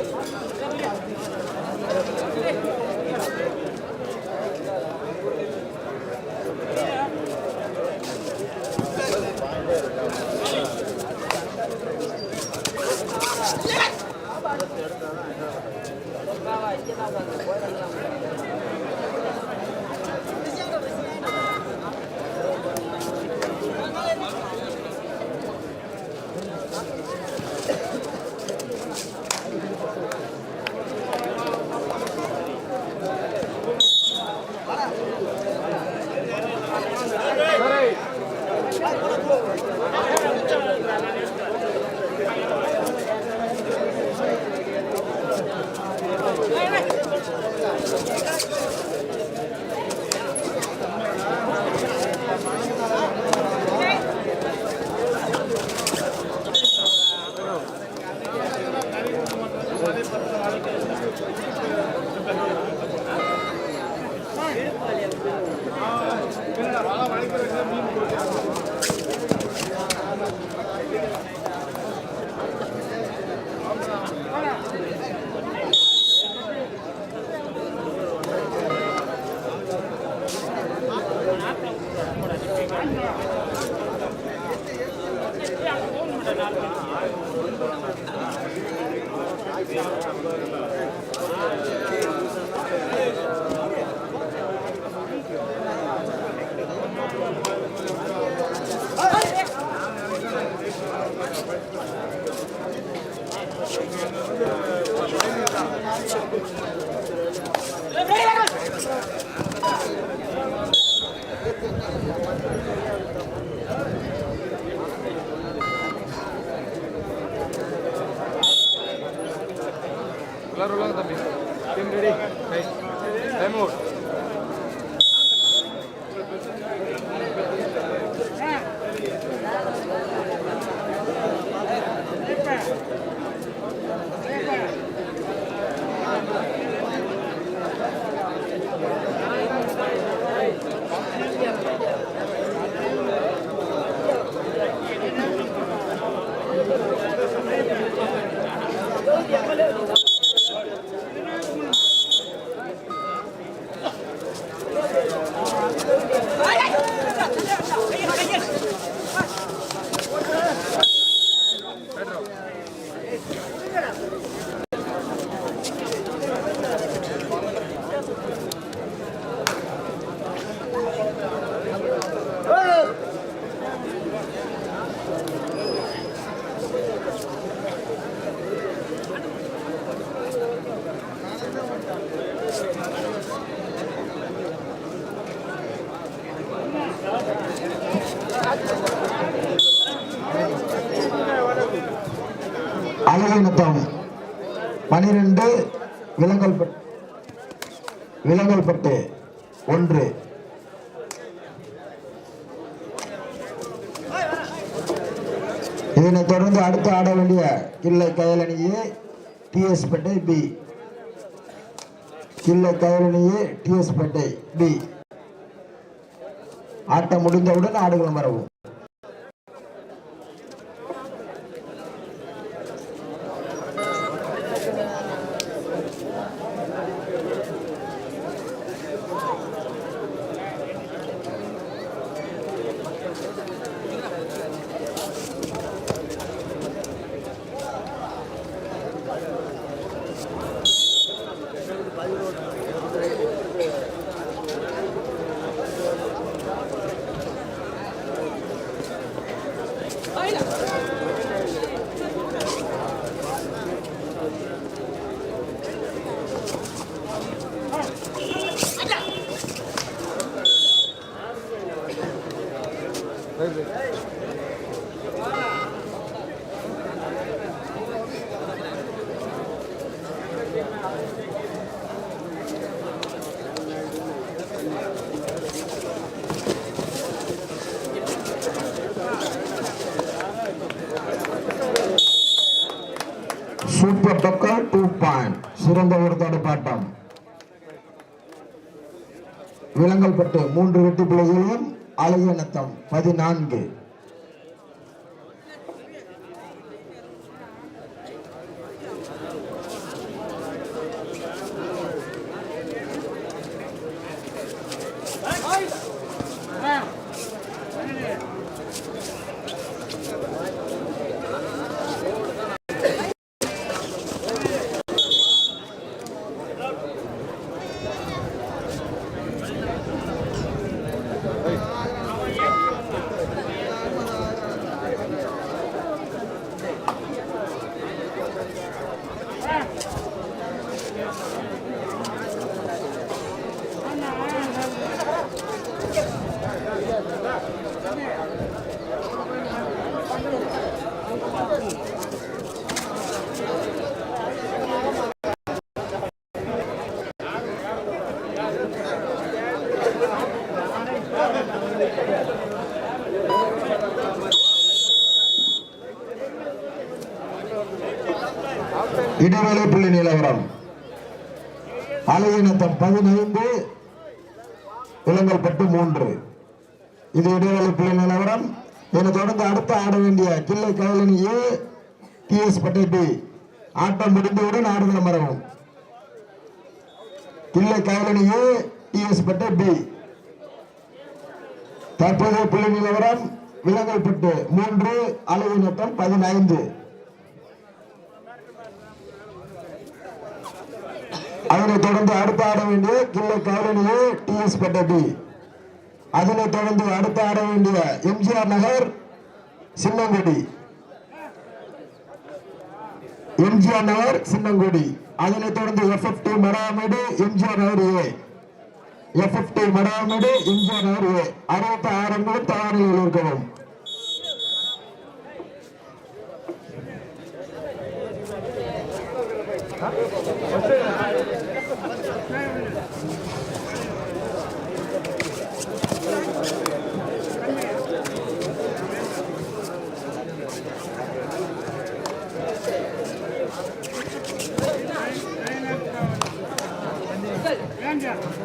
Thank you. ఆయన Claro, claro, también. Bien, Beri. Sí. Vemos. அடுத்து அடுத்து ஆட வேண்டிய கிள்ளை கயலணியே டிஎஸ் பேட்டை பி கிள்ளை கயலணியே டிஎஸ் பேட்டை பி ஆட்டம் முடிந்தவுடன் ஆடுகளம் வரவும். சூப்பர் டக்கர் டூ பாயிண்ட் சிறந்த ஒரு தடுப்பாட்டம். விலங்கல்பட்டு மூன்று வெட்டி பிள்ளைகளும் அலையனத்தம் பதினான்கு. இடைவேளை புள்ளி நிலவரம் அலையினத்தம் பதினைந்து பதினைந்து விலங்கல்பட்டு மூன்று. இது இடைவேளை புள்ளி நிலவரம் இதனை தொடர்ந்து அடுத்து ஆட வேண்டிய கிள்ளை கயலனி ஏ டிஎஸ் பட்டை பி ஆட்டம் முடிந்தவுடன் ஆடுதல் வரவும் கிள்ளை கயலனி ஏ டிஎஸ் பட்டை பி தற்போதைய புள்ளி நிலவரம் விலங்கல்பட்டு மூன்று அலையினத்தம் பதினைந்து. அதனைத் தொடர்ந்து அடுத்து ஆட வேண்டிய கிள்ளை கவுரனியே டிஎஸ் பட்டபி அதனைத் தொடர்ந்து அடுத்து ஆட வேண்டிய எம்ஜிஆர் நகர் சின்னங்குடி. எம்ஜிஆர் நகர் சின்னங்குடி. அதனைத் தொடர்ந்து FFT Madamedu MGR Nagar A FFT Madamedu MGR Nagar A அறுபத்தி ஆறு தயாரில் இருக்கவும். Thank you. Yeah.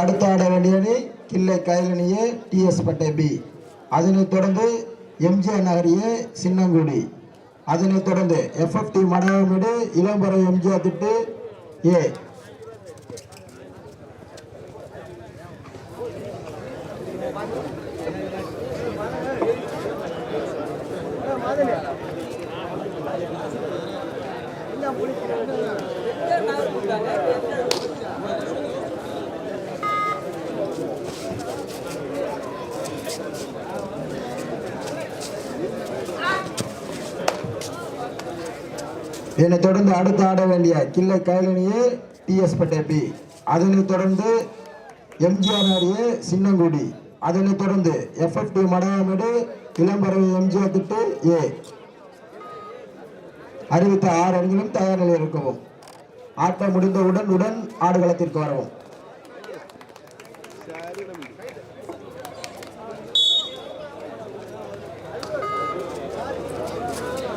அடுத்து ஆட வேண்டிய அணி கிள்ளை கயலணியே டிஎஸ் பட்டை பி அதனைத் தொடர்ந்து எம்ஜிஆர் நகர் ஏ சின்னங்குடி. அதனைத் தொடர்ந்து எஃப்எஃப்டி மடவமேடு இளம்பரம் எம்ஜிஆர் திட்டு ஏ என்னை தொடர்ந்து அடுத்து ஆட வேண்டிய கிள்ளை கைலனியே டிஎஸ் பட்டே பி அதனைத் தொடர்ந்து எம்ஜிஆர் நகர் ஏ சின்னங்குடி. அதனைத் தொடர்ந்து எஃப்எஃப்டி மடையாமேடு இளம்பறவை எம்ஜிஆர் திட்டு ஏ. அறிவித்த ஆறு அணிகளும் தயார் நிலையில் இருக்கவும். ஆட்டம் முடிந்தவுடன் உடன் ஆடுகளத்திற்கு வரவும்.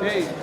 Hey.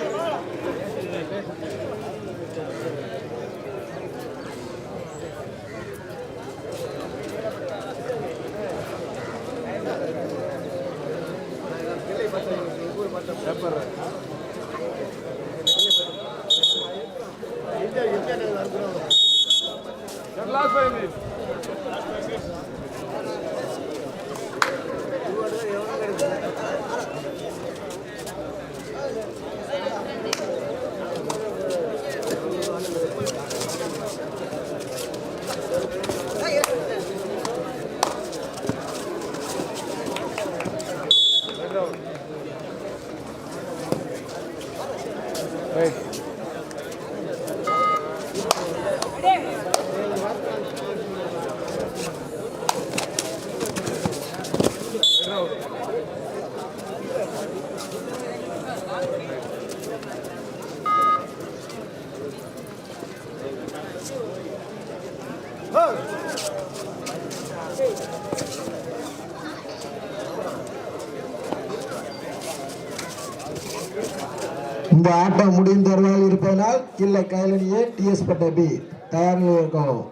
இந்த ஆட்டம் முடியும் தருவாயில் இருப்பதனால் கிள்ளை கைலனியே டிஎஸ் பட்ட பி தயார் நிலையில் இருக்கவும்.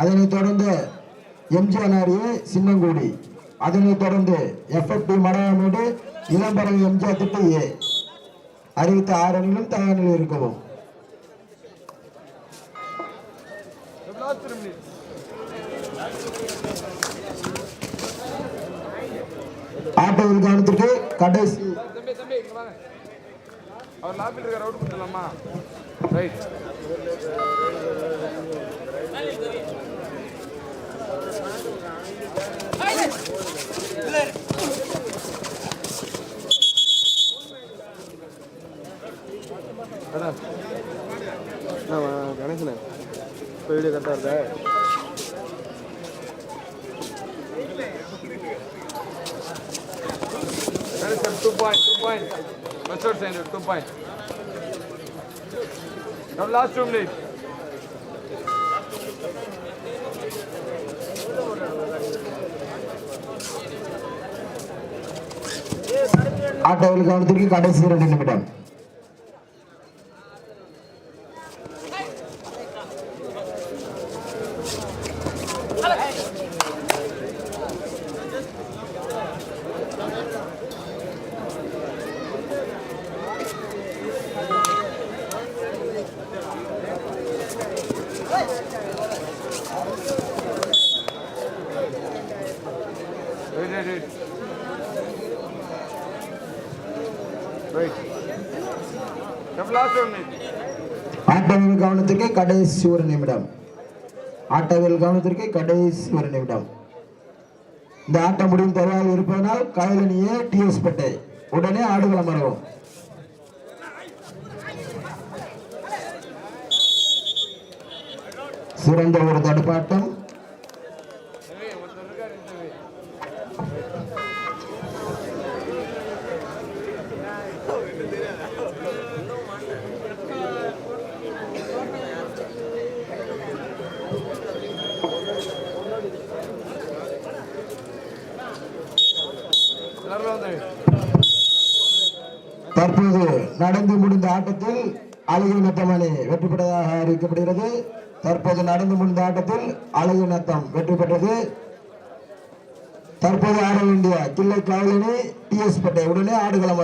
அதனைத் தொடர்ந்து எம்ஜிஆர் ஏ சின்னங்குடி. அதனைத் தொடர்ந்து எஃப்எஃப்டி மடையமேடு இளம்பரவை எம்ஜிஆர் திட்ட ஏ அறிவித்த ஆறு அணிகளும் தயார் நிலையில் இருக்கவும். லாஸ்ட் த்ரீ மினிட்ஸ் ஆட்டோவில் கவனத்திற்கு கடைசி. தம்பி தம்பி இங்க வாங்க அவர் லாபியில் இருக்க ரவுட் கொடுத்துடலாமா ரைட் கணேசன். இப்போ வீடியோ கரெக்டாக இருக்கா That is sir, two point, two point. Mustard center, two point. Now last two minutes. ஆட்டோவில் கவனத்திற்கு கடைசி இரண்டு நிமிடம் ஆட்டோவில் கவனத்திற்கு கடைசி ஒரு நிமிடம். ஆட்டவில் கவனத்திற்கு கடைசி ஒரு நிமிடம். இந்த ஆட்டம் முடிவு தருவாயில் இருப்பதனால் கயலனியே டிஎஸ் பட்டை. உடனே ஆடுகளம் வரவும் சிறந்த ஒரு தடுப்பாட்டம். தற்போது நடந்து முடிந்த ஆட்டத்தில் அழகு நத்தம் அணி வெற்றி பெற்றதாக அறிவிக்கப்படுகிறது. தற்போது நடந்து முடிந்த ஆட்டத்தில் அழகு நத்தம் வெற்றி பெற்றது. தற்போது ஆட வேண்டிய கிள்ளை காவலணி டி எஸ் பட்டை உடனே ஆடுகளம்